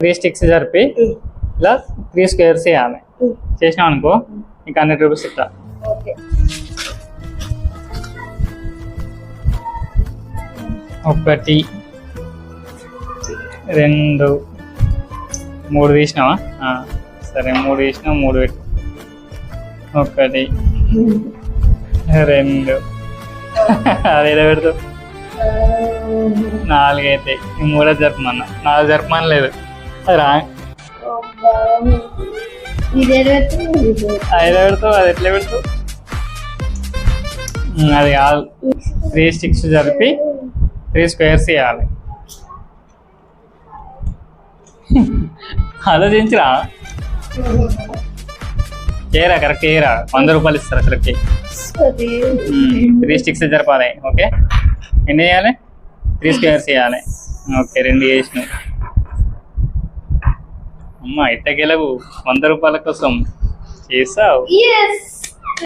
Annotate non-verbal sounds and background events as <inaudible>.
Three sticks జరిపి ఇలా three squares వేయాలి చేసినాం అనుకో ఇంకా హండ్రెడ్ రూపీస్ ఇస్తా. ఓకే. ఒకటి రెండు మూడు తీసినావా? ఆ, సరే మూడు తీసినా మూడు పెట్టు. ఒకటి రెండు. <laughs> అదేదో పెడతావు? నాలుగు అయితే ఈ మూడో జరపమన్నా. నాలుగు జరపమని లేదు. ఐదో పెడతావు అది ఎట్లా పెడతావు అది కాదు. త్రీ స్టిక్స్ జరిపి త్రీ స్క్వేర్స్ వేయాలి <laughs> ఆలోచించరా. ఏరా కరెక్ట్ ఏరా వంద రూపాయలు ఇస్తారు కరెక్ట్ త్రీ స్టిక్స్ జరపాలి ఓకే? ఎన్ని చేయాలి? త్రీ స్క్వేర్స్ చేయాలి. ఓకే రెండు చేసినావు అమ్మ ఇట్టకెలకు వంద రూపాయల కోసం చేసావు?